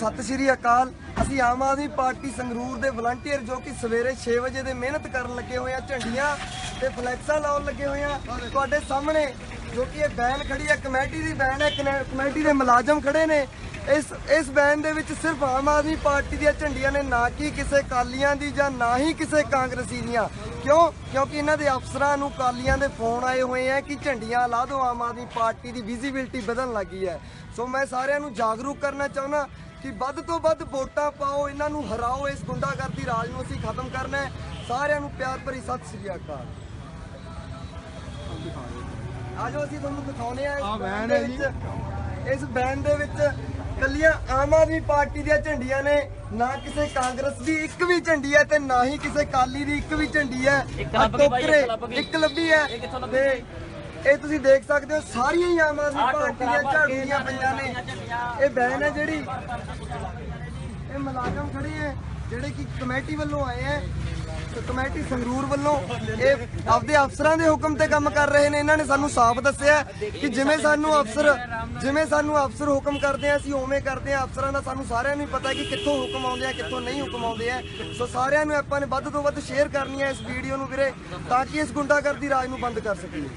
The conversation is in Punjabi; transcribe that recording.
ਸਤਿ ਸ਼੍ਰੀ ਅਕਾਲ। ਅਸੀਂ ਆਮ ਆਦਮੀ ਪਾਰਟੀ ਸੰਗਰੂਰ ਦੇ ਵਲੰਟੀਅਰ ਜੋ ਕਿ ਸਵੇਰੇ 6 ਵਜੇ ਦੇ ਮਿਹਨਤ ਕਰਨ ਲੱਗੇ ਹੋਏ ਆ, ਝੰਡੀਆਂ ਤੇ ਫਲੈਕਸਾਂ ਲਾਉਣ ਲੱਗੇ ਹੋਏ ਆ। ਤੁਹਾਡੇ ਸਾਹਮਣੇ ਜੋ ਕਿ ਇਹ ਬੈਨ ਖੜੀ ਹੈ ਕਮੇਟੀ ਦੀ ਬੈਨ ਹੈ ਕਨੇ- ਕਮੇਟੀ ਦੇ ਮੁਲਾਜ਼ਮ ਖੜੇ ਨੇ। ਇਸ ਇਸ ਬੈਨ ਦੇ ਵਿੱਚ ਸਿਰਫ ਆਮ ਆਦਮੀ ਪਾਰਟੀ ਦੀਆਂ ਝੰਡੀਆਂ ਨੇ, ਨਾ ਕਿ ਕਿਸੇ ਕਾਲੀਆਂ ਦੀ ਜਾਂ ਨਾ ਹੀ ਕਿਸੇ ਕਾਂਗਰਸੀ ਦੀਆਂ। ਕਿਉਂ? ਕਿਉਂਕਿ ਇਹਨਾਂ ਦੇ ਅਫਸਰਾਂ ਨੂੰ ਕਾਲੀਆਂ ਦੇ ਫੋਨ ਆਏ ਹੋਏ ਆ ਕਿ ਝੰਡੀਆਂ ਲਾ ਦਿਓ, ਆਮ ਆਦਮੀ ਪਾਰਟੀ ਦੀ ਵਿਜ਼ਿਬਿਲਟੀ ਵਧਣ ਲੱਗੀ ਹੈ। ਸੋ ਮੈਂ ਸਾਰਿਆਂ ਨੂੰ ਜਾਗਰੂਕ ਕਰਨਾ ਚਾਹੁੰਦਾ ਕਿ ਵੱਧ ਤੋਂ ਵੱਧ ਵੋਟਾਂ ਪਾਓ ਇਹਨਾਂ ਨੂੰ ਹਰਾਓ ਇਸ ਗੁੰਡਾਗਰਦੀ ਰਾਜ ਨੂੰ ਅਸੀਂ ਖਤਮ ਕਰਨਾ ਹੈ। ਸਾਰਿਆਂ ਨੂੰ ਪਿਆਰ ਭਰੀ ਸਤਿ ਸ੍ਰੀ ਅਕਾਲ। ਆਜੋ ਅਸੀਂ ਤੁਹਾਨੂੰ ਦਿਖਾਉਨੇ ਆ ਇਸ ਵੈਨ ਦੇ ਹੈ ਜੀ। ਵਿੱਚ। ਇਸ ਬੈਨ ਦੇ ਵਿੱਚ ਕੱਲੀਆਂ ਆਮ ਆਦਮੀ ਪਾਰਟੀ ਦੀਆਂ ਝੰਡੀਆਂ ਨੇ ਨਾ ਕਿਸੇ ਕਾਂਗਰਸ ਦੀ ਇੱਕ ਵੀ ਝੰਡੀ ਹੈ ਤੇ ਨਾ ਹੀ ਕਿਸੇ ਕਾਲੀ ਦੀ ਇੱਕ ਵੀ ਝੰਡੀ ਹੈ। ਇੱਕ ਲੱਭ ਗਈ ਬਾਈ, ਇੱਕ ਟੋਕਰੇ, ਲੱਭ ਗਈ। ਇੱਕ ਲੱਭੀ ਹੈ ਇਹ ਕਿੱਥੋਂ ਲੱਭੀ? ਤੇ ਇਹ ਤੁਸੀਂ ਦੇਖ ਸਕਦੇ ਹੋ ਸਾਰੀਆਂ ਹੀ ਆਮ ਆਦਮੀ ਪਾਰਟੀ ਦੀਆਂ ਝਾੜੂਆਂ ਪਈਆਂ ਨੇ। ਇਹ ਬੈਨ ਹੈ ਜਿਹੜੀ। ਇਹ ਮੁਲਾਜ਼ਮ ਖੜੇ ਹੈ ਜਿਹੜੇ ਕਿ ਕਮੇਟੀ ਵੱਲੋਂ ਆਏ ਹੈ। ਕਮੇਟੀ ਸੰਗਰੂਰ ਵੱਲੋਂ ਇਹ ਆਪਦੇ ਅਫਸਰਾਂ ਦੇ ਹੁਕਮ ਤੇ ਕੰਮ ਕਰ ਰਹੇ ਨੇ। ਇਹਨਾਂ ਨੇ ਸਾਨੂੰ ਸਾਫ਼ ਦੱਸਿਆ ਕਿ ਜਿਵੇਂ ਸਾਨੂੰ ਅਫਸਰ ਜਿਵੇਂ ਸਾਨੂੰ ਅਫਸਰ ਹੁਕਮ ਕਰਦੇ ਆ ਅਸੀਂ ਉਵੇਂ ਕਰਦੇ ਆ। ਅਫਸਰਾਂ ਦਾ ਸਾਨੂੰ ਸਾਰਿਆਂ ਨੂੰ ਪਤਾ ਹੈ ਕਿ ਕਿੱਥੋਂ ਹੁਕਮ ਆਉਂਦੇ ਆ ਕਿੱਥੋਂ ਨਹੀਂ ਹੁਕਮ ਆਉਂਦੇ ਆ। ਸੋ ਸਾਰਿਆਂ ਨੂੰ ਆਪਾਂ ਨੇ ਵੱਧ ਤੋਂ ਵੱਧ ਸ਼ੇਅਰ ਕਰਨੀ ਹੈ ਇਸ ਵੀਡੀਓ ਨੂੰ ਵੀਰੇ ਤਾਂ ਕਿ ਇਸ ਗੁੰਡਾਗਰਦੀ ਰਾਜ ਨੂੰ ਬੰਦ ਕਰ ਸਕੀਏ।